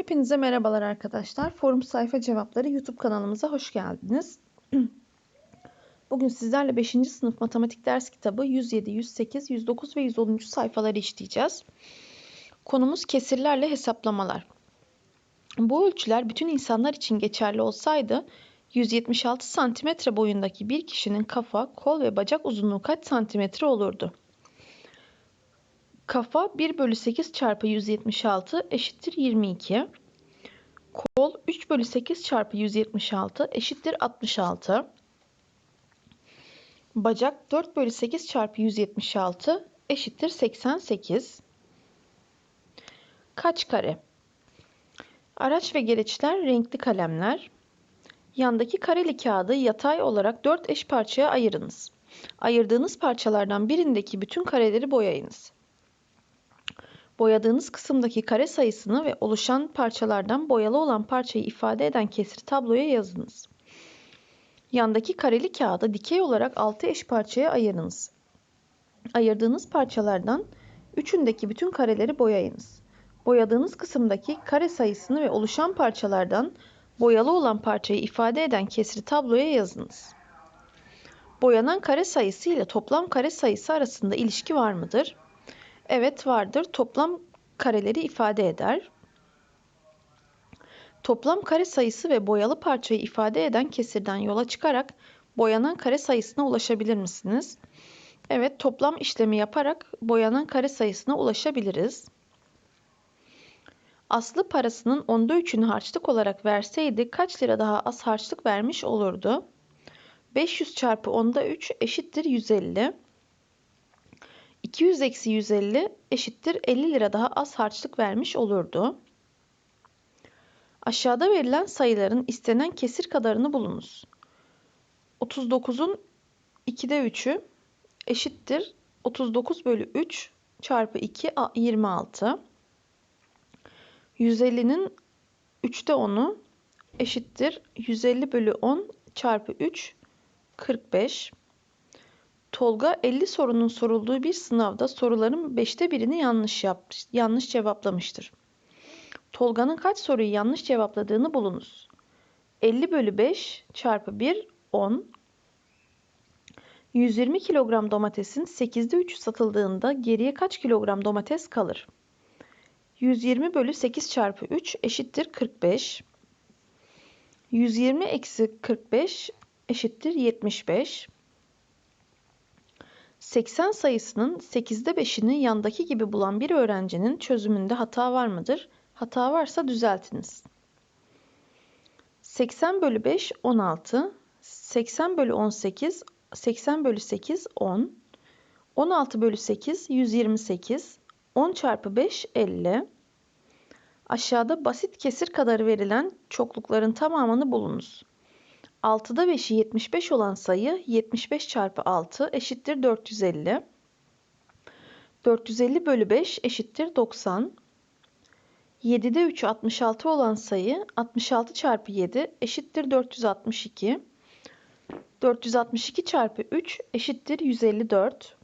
Hepinize merhabalar arkadaşlar. Forum sayfa cevapları YouTube kanalımıza hoş geldiniz. Bugün sizlerle 5. sınıf matematik ders kitabı 107, 108, 109 ve 110. sayfaları işleyeceğiz. Konumuz kesirlerle hesaplamalar. Bu ölçüler bütün insanlar için geçerli olsaydı 176 santimetre boyundaki bir kişinin kafa, kol ve bacak uzunluğu kaç santimetre olurdu? Kafa 1 bölü 8 çarpı 176 eşittir 22. Kol 3 bölü 8 çarpı 176 eşittir 66. Bacak 4 bölü 8 çarpı 176 eşittir 88. Kaç kare? Araç ve gereçler renkli kalemler. Yandaki kareli kağıdı yatay olarak 4 eş parçaya ayırınız. Ayırdığınız parçalardan birindeki bütün kareleri boyayınız. Boyadığınız kısımdaki kare sayısını ve oluşan parçalardan boyalı olan parçayı ifade eden kesri tabloya yazınız. Yandaki kareli kağıdı dikey olarak 6 eş parçaya ayırınız. Ayırdığınız parçalardan üçündeki bütün kareleri boyayınız. Boyadığınız kısımdaki kare sayısını ve oluşan parçalardan boyalı olan parçayı ifade eden kesri tabloya yazınız. Boyanan kare sayısı ile toplam kare sayısı arasında ilişki var mıdır? Evet vardır. Toplam kareleri ifade eder. Toplam kare sayısı ve boyalı parçayı ifade eden kesirden yola çıkarak boyanan kare sayısına ulaşabilir misiniz? Evet, toplam işlemi yaparak boyanan kare sayısına ulaşabiliriz. Aslı parasının onda üçünü harçlık olarak verseydi kaç lira daha az harçlık vermiş olurdu? 500 çarpı onda 3 eşittir 150. 200 eksi 150 eşittir 50 lira daha az harçlık vermiş olurdu. Aşağıda verilen sayıların istenen kesir kadarını bulunuz. 39'un 2'de 3'ü eşittir 39 bölü 3 çarpı 2 26. 150'nin 3'te 10'u eşittir 150 bölü 10 çarpı 3 45. Tolga 50 sorunun sorulduğu bir sınavda soruların 5'te birini yanlış yapmış, yanlış cevaplamıştır. Tolga'nın kaç soruyu yanlış cevapladığını bulunuz. 50 bölü 5 çarpı 1 10. 120 kilogram domatesin 8'de 3 satıldığında geriye kaç kilogram domates kalır? 120 bölü 8 çarpı 3 eşittir 45. 120 eksi 45 eşittir 75. 80 sayısının 8'de 5'ini yandaki gibi bulan bir öğrencinin çözümünde hata var mıdır? Hata varsa düzeltiniz. 80 bölü 5 16. 80 bölü 18 80 bölü 8 10. 16 bölü 8 128. 10 çarpı 5 50. Aşağıda basit kesir kadarı verilen çoklukların tamamını bulunuz. 6'da 5'i 75 olan sayı 75 çarpı 6 eşittir 450. 450 bölü 5 eşittir 90. 7'de 3'ü 66 olan sayı 66 çarpı 7 eşittir 462. 462 çarpı 3 eşittir 154.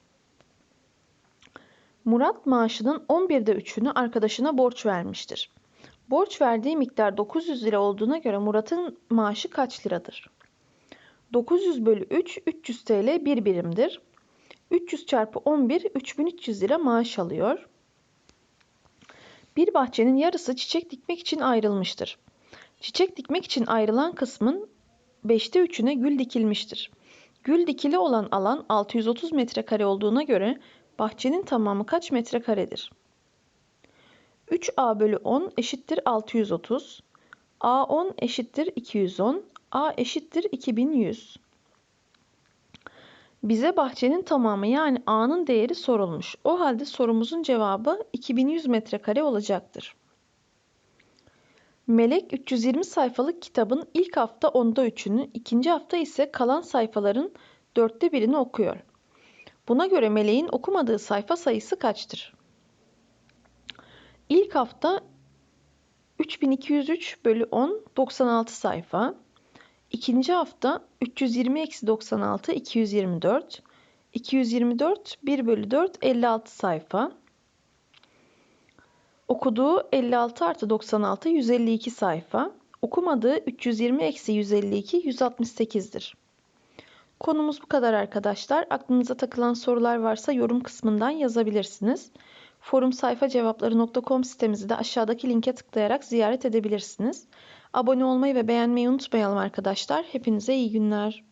Murat maaşının 11'de 3'ünü arkadaşına borç vermiştir. Borç verdiği miktar 900 lira olduğuna göre Murat'ın maaşı kaç liradır? 900 bölü 3 300 TL bir birimdir. 300 çarpı 11 3300 lira maaş alıyor. Bir bahçenin yarısı çiçek dikmek için ayrılmıştır. Çiçek dikmek için ayrılan kısmın 5'te 3'üne gül dikilmiştir. Gül dikili olan alan 630 metrekare olduğuna göre bahçenin tamamı kaç metrekaredir? 3a bölü 10 eşittir 630. a10 eşittir 210. a eşittir 2100. Bize bahçenin tamamı yani a'nın değeri sorulmuş. O halde sorumuzun cevabı 2100 metrekare olacaktır. Melek 320 sayfalık kitabın ilk hafta onda üçünü, ikinci hafta ise kalan sayfaların dörtte birini okuyor. Buna göre Meleğin okumadığı sayfa sayısı kaçtır? İlk hafta 3203 bölü 10 96 sayfa. İkinci hafta 320 eksi 96 224. 224 1 bölü 4 56 sayfa. Okuduğu 56 artı 96 152 sayfa. Okumadığı 320 eksi 152 168'dir. Konumuz bu kadar arkadaşlar. Aklınıza takılan sorular varsa yorum kısmından yazabilirsiniz. Forum sayfa cevapları.com sitemizi de aşağıdaki linke tıklayarak ziyaret edebilirsiniz. Abone olmayı ve beğenmeyi unutmayalım arkadaşlar. Hepinize iyi günler.